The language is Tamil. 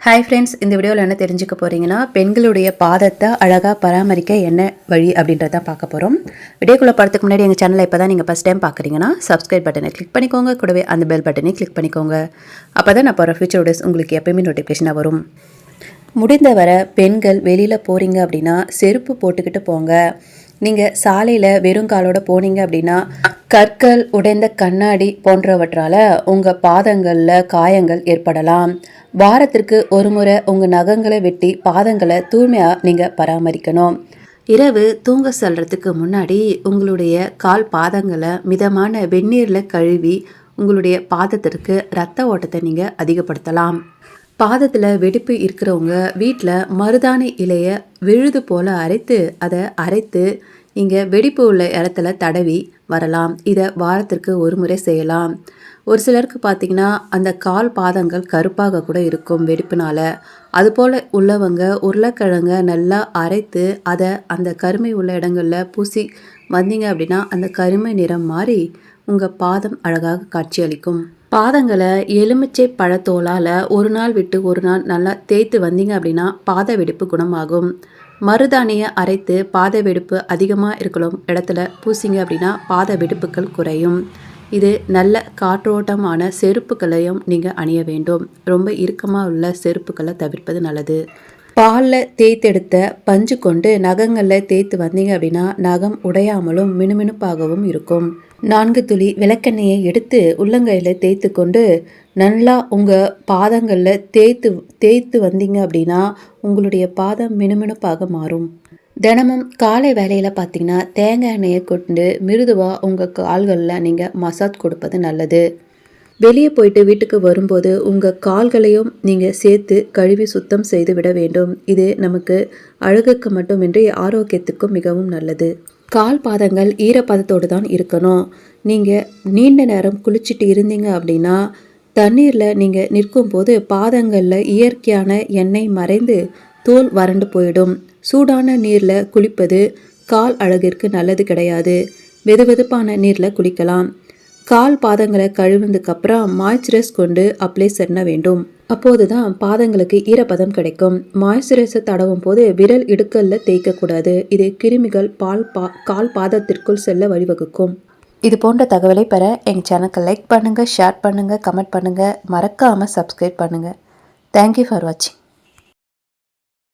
ஹாய் ஃப்ரெண்ட்ஸ் இந்த வீடியோவில் என்ன தெரிஞ்சுக்க போகிறீங்கன்னா பெண்களுடைய பாதத்தை அழகாக பராமரிக்க என்ன வழி அப்படின்றத பார்க்க போகிறோம் வீடியோக்குள்ளே படத்துக்கு முன்னாடி எங்கள் சேனலை இப்போ தான் நீங்கள் ஃபஸ்ட் டைம் பார்க்குறீங்கன்னா சப்ஸ்கிரைப் பட்டனை கிளிக் பண்ணிக்கோங்க. கூடவே அந்த பெல் பட்டனை கிளிக் பண்ணிக்கோங்க. அப்போ தான் நான் போகிற ஃபியூச்சர் வீடியோஸ் உங்களுக்கு எப்பயுமே நோட்டிஃபிகேஷனாக வரும். முடிந்தவரை பெண்கள் வெளியில் போகிறீங்க அப்படின்னா செருப்பு போட்டுக்கிட்டு போங்க. நீங்கள் சாலையில் வெறுங்காலோட போனீங்க அப்படின்னா கற்கள் உடைந்த கண்ணாடி போன்றவற்றால் உங்கள் பாதங்களில் காயங்கள் ஏற்படலாம். வாரத்திற்கு ஒரு முறை உங்கள் நகங்களை வெட்டி பாதங்களை தூய்மையாக நீங்கள் பராமரிக்கணும். இரவு தூங்க செல்றதுக்கு முன்னாடி உங்களுடைய கால் பாதங்களை மிதமான வெந்நீரில் கழுவி உங்களுடைய பாதத்திற்கு ரத்த ஓட்டத்தை நீங்கள் அதிகப்படுத்தலாம். பாதத்தில் வெடிப்பு இருக்கிறவங்க வீட்டில் மருதாணி இலையை விழுது போல் அரைத்து அதை அரைத்து இங்கே வெடிப்பு உள்ள இடத்துல தடவி வரலாம். இதை வாரத்திற்கு ஒரு முறை செய்யலாம். ஒரு சிலருக்கு பார்த்திங்கன்னா அந்த கால் பாதங்கள் கருப்பாக கூட இருக்கும் வெடிப்புனால். அதுபோல் உள்ளவங்க உருளைக்கிழங்க நல்லா அரைத்து அதை அந்த கருமை உள்ள இடங்களில் பூசி வந்தீங்க அப்படின்னா அந்த கருமை நிறம் மாறி உங்கள் பாதம் அழகாக காட்சியளிக்கும். பாதங்களை எலுமிச்சை பழத்தோலால் ஒரு நாள் விட்டு ஒரு நாள் நல்லா தேய்த்து வந்தீங்க அப்படின்னா பாத வெடிப்பு குணமாகும். மருதாணியை அரைத்து பாத வெடிப்பு அதிகமாக இருக்கலாம் இடத்துல பூசிங்க அப்படின்னா பாத வெடிப்புகள் குறையும். இது நல்ல காற்றோட்டமான செருப்புகளையும் நீங்கள் அணிய வேண்டும். ரொம்ப இறுக்கமாக உள்ள செருப்புகளை தவிர்ப்பது நல்லது. பாலில் தேய்த்தெடுத்த பஞ்சு கொண்டு நகங்களில் தேய்த்து வந்தீங்க அப்படின்னா நகம் உடையாமலும் மினுமினுப்பாகவும் இருக்கும். நான்கு துளி விளக்கெண்ணெயை எடுத்து உள்ளங்கையில் தேய்த்து கொண்டு நல்லா உங்கள் பாதங்களில் தேய்த்து தேய்த்து வந்தீங்க அப்படின்னா உங்களுடைய பாதம் மினுமினுப்பாக மாறும். தினமும் காலை வேலையில் பார்த்தீங்கன்னா தேங்காய் எண்ணெயை கொண்டு மிருதுவாக உங்கள் கால்களில் நீங்கள் மசாஜ் கொடுப்பது நல்லது. வெளியே போயிட்டு வீட்டுக்கு வரும்போது உங்கள் கால்களையும் நீங்கள் சேர்த்து கழுவி சுத்தம் செய்து விட வேண்டும். இது நமக்கு அழகுக்கு மட்டுமின்றி ஆரோக்கியத்துக்கும் மிகவும் நல்லது. கால் பாதங்கள் ஈரப்பதத்தோடு தான் இருக்கணும். நீங்கள் நீண்ட நேரம் குளிச்சுட்டு இருந்தீங்க அப்படின்னா தண்ணீரில் நீங்கள் நிற்கும்போது பாதங்களில் இயற்கையான எண்ணெய் மறைந்து தோல் வறண்டு போயிடும். சூடான நீரில் குளிப்பது கால் அழகிற்கு நல்லது கிடையாது. வெதுவெதுப்பான நீரில் குளிக்கலாம். கால் பாதங்களை கழுவுனதுக்கு அப்புறம் மாய்ச்சரைஸ் கொண்டு அப்ளை பண்ண வேண்டும். அப்போது தான் பாதங்களுக்கு ஈரப்பதம் கிடைக்கும். மாய்ஸ்சரைஸை தடவும் போது விரல் இடுக்கல்ல தேய்க்கக்கூடாது இது கிருமிகள் பால் பா கால் பாதத்திற்குள் செல்ல வழிவகுக்கும். இது போன்ற தகவலை பெற எங்கள் சேனலுக்கு லைக் பண்ணுங்கள் ஷேர் பண்ணுங்கள் கமெண்ட் பண்ணுங்கள் மறக்காமல் சப்ஸ்கிரைப் பண்ணுங்கள் தேங்க்யூ ஃபார் வாட்சிங்